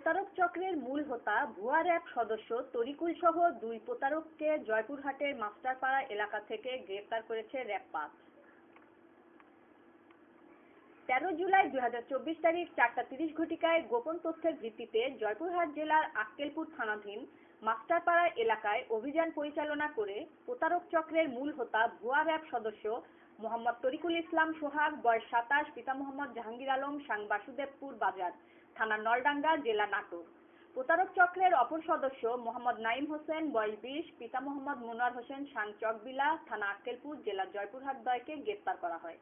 প্রতারক চক্রের মূল হোতা ভুয়া র্যাব সদস্য তরিকুল সহ দুই প্রতারককে জয়পুরহাটের মাস্টারপাড়া এলাকা থেকে গ্রেপ্তার করেছে র্যাব পাঁচ তেরো জুলাই দুই চব্বিশ তারিখ চারটা তিরিশ ঘটিকায় গোপন তথ্যের ভিত্তিতে জয়পুরহাট জেলার আক্কেলপুর থানাধীন মাস্টারপাড়া এলাকায় অভিযান পরিচালনা করে প্রতারক চক্রের মূল হোতা ভুয়া র্যাব সদস্য মোহাম্মদ তরিকুল ইসলাম সোহাগ, বয়স সাতাশ, পিতা মোহাম্মদ জাহাঙ্গীর আলম, সাং বাসুদেবপুর বাজার, থানা নলডাঙ্গা, জেলা নাটোর। প্রতারক চক্রের অপর সদস্য মোহাম্মদ নাইম হোসেন, বয়স বিশ, পিতা মোহাম্মদ মুনার হোসেন, সাং চকবিলা, থানা আক্কেলপুর, জেলা জয়পুরহাট দয়কে গ্রেপ্তার করা হয়।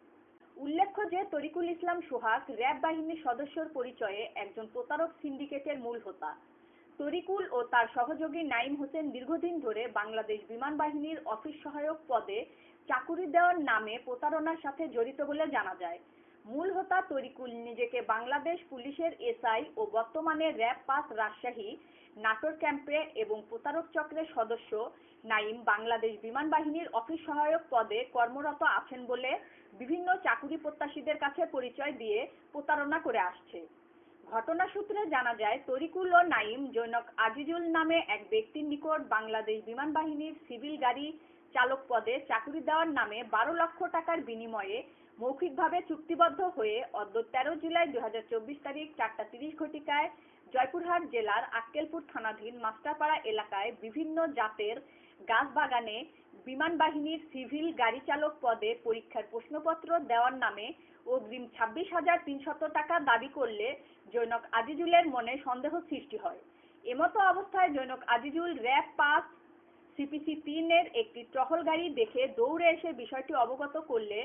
উল্লেখ্য যে তরিকুল ইসলাম সোহাগ র্যাব বাহিনীর সদস্যর পরিচয়ে একজন প্রতারক সিন্ডিকেটের মূল হোতা। তরিকুল ও তার সহযোগী নাইম হোসেন দীর্ঘদিন ধরে বাংলাদেশ বিমান বাহিনীর অফিস সহায়ক পদে চাকুরি দেওয়ার নামে প্রতারণার সাথে জড়িত বলে জানা যায়। মূল হোতা তরিকুল নিজেকে বাংলাদেশ পুলিশের এসআই ও বর্তমানে র্যাব পাস রাজশাহী, নাটোর ক্যাম্পে এবং প্রতারক চক্রের সদস্য নাইম বাংলাদেশ বিমান বাহিনীর অফিস সহায়ক পদে কর্মরত আছেন বলে বিভিন্ন চাকুরি প্রত্যাশীদের কাছে পরিচয় দিয়ে প্রতারণা করে আসছে। ঘটনা সূত্রে জানা যায়, তরিকুল ও নাইম জৈনক আজিজুল নামে এক ব্যক্তির নিকট বাংলাদেশ বিমান বাহিনীর সিভিল গাড়ি চালক পদে চাকরি দেওয়ার নামে বারো লক্ষ টাকার বিনিময়ে মৌখিকভাবে চুক্তিবদ্ধ হয়ে অদ্য তেরো জুলাই দুই হাজার চব্বিশ তারিখ চারটা তিরিশ ঘটিকায় জয়পুরহাট জেলার আক্কেলপুর থানাধীন মাস্টারপাড়া এলাকায় বিভিন্ন জাতের গাছ বাগানে বিমান বাহিনীর সিভিল গাড়ি চালক পদে পরীক্ষার প্রশ্নপত্র দেওয়ার নামে অগ্রিম ছাব্বিশ হাজার তিনশত টাকা দাবি করলে জৈনক আজিজুলের মনে সন্দেহ সৃষ্টি হয়। এমতো অবস্থায় জৈনক আজিজুল র্যাব পাস সিপিসি তিনের একটি টহল গাড়ি দেখে দৌড়ে এসে বিষয়টি অবগত করলে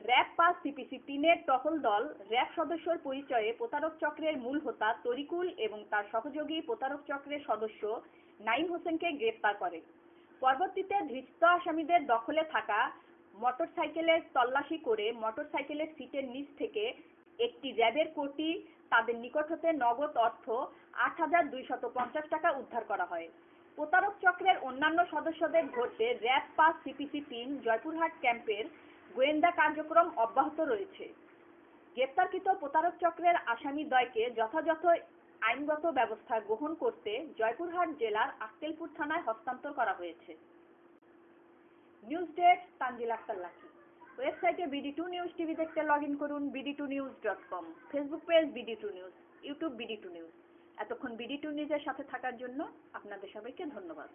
র্যাব পাস সিপিসি তিনের টহল দল র্যাব সদস্যর পরিচয়ে প্রতারক চক্রের মূল হোতা তরিকুল এবং তার সহযোগী প্রতারক চক্রের সদস্য নাইম হোসেনকে গ্রেপ্তার করে। পরবর্তীতে ধৃত আসামিদের দখলে থাকা মোটরসাইকেলের তল্লাশি করে মোটরসাইকেলের সিটের নিচ থেকে একটি র্যাবের কোটি, তাদের নিকট হতে নগদ অর্থ আট হাজার দুইশত পঞ্চাশ টাকা উদ্ধার করা হয়। প্রতারক চক্রের অন্যান্য সদস্যদের ধরতে র্যাব পাস সিপিসি তিন জয়পুরহাট ক্যাম্পের গোয়েন্দা কার্যক্রম অব্যাহত রয়েছে। গ্রেপ্তারকৃত প্রতারক চক্রের আসামি দ্বয়কে যথাযথ আইনগত ব্যবস্থা গ্রহণ করতে জয়পুরহাট জেলার আক্কেলপুর থানায় হস্তান্তর করা হয়েছে। News desk, Tanzil Akter Lucky. ওয়েবসাইটে বিডি টু নিউজ টিভি দেখতে লগ ইন করুন BD two news dot com. Facebook page BD two news, YouTube BD two news. এতক্ষণ বিডি টু নিউজের সাথে থাকার জন্য আপনাদের সবাইকে ধন্যবাদ।